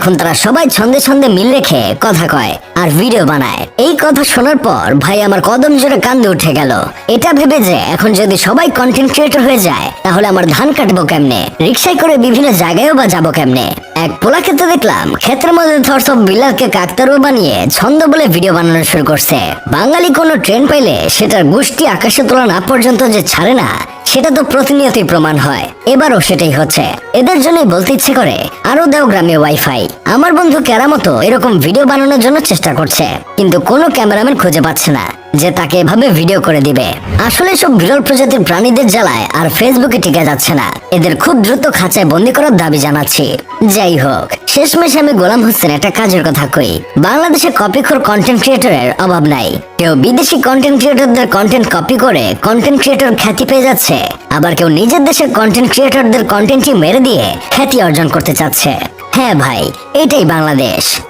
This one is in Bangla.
এখন তারা সবাই ছন্দে ছন্দে মিল রেখে কথা কয় আর ভিডিও বানায়। এই কথা শোনার পর ভাই আমার কদম জোরে কান্দে উঠে গেল। এটা ভেবে যে এখন যদি সবাই কন্টেন্ট ক্রিয়েটর হয়ে যায়, তাহলে আমার ধান কাটবো কেমনে? রিক্সায় করে বিভিন্ন জায়গায়ও বা যাব কেমনে? এক পোলা ক্ষেত্রে দেখলাম ক্ষেত্রের মধ্যে থর সব বিলারকে কাকতারু বানিয়ে ছন্দ বলে ভিডিও বানানো শুরু করছে। বাঙালি কোনো ট্রেন পাইলে সেটার গোষ্ঠী আকাশে তোলা না পর্যন্ত যে ছাড়ে না সেটা তো প্রতিনিয়তই প্রমাণ হয়। এবারও সেটাই হচ্ছে। এদের জন্যই বলতে ইচ্ছে করে আরও দেও গ্রামে ওয়াইফাই আমার বন্ধু কেরামতো এরকম ভিডিও বানানোর জন্য চেষ্টা করছে, কিন্তু কোনো ক্যামেরাম্যান খুঁজে পাচ্ছে না। যে তাকে এভাবে ভিডিও করে দিবে। আসলে সব বিরল প্রজাতির প্রাণীদের জ্বালায় আর ফেসবুকে টিকে যাচ্ছে না। এদের খুব দ্রুত খাঁচায় বন্দি করার দাবি জানাচ্ছি। যাই হোক, শেষমেশ আমি গোলাম হোসেন একটা কাজের কথা কই। বাংলাদেশে কপিখোর কন্টেন্ট ক্রিয়েটরের অভাব নাই। কেউ বিদেশি কন্টেন্ট ক্রিয়েটরদের কন্টেন্ট কপি করে কন্টেন্ট ক্রিয়েটর খ্যাতি পেয়ে যাচ্ছে। আবার কেউ নিজের দেশের কন্টেন্ট ক্রিয়েটরদের কন্টেন্টই মেরে দিয়ে খ্যাতি অর্জন করতে চাচ্ছে। হ্যাঁ ভাই, এটাই বাংলাদেশ।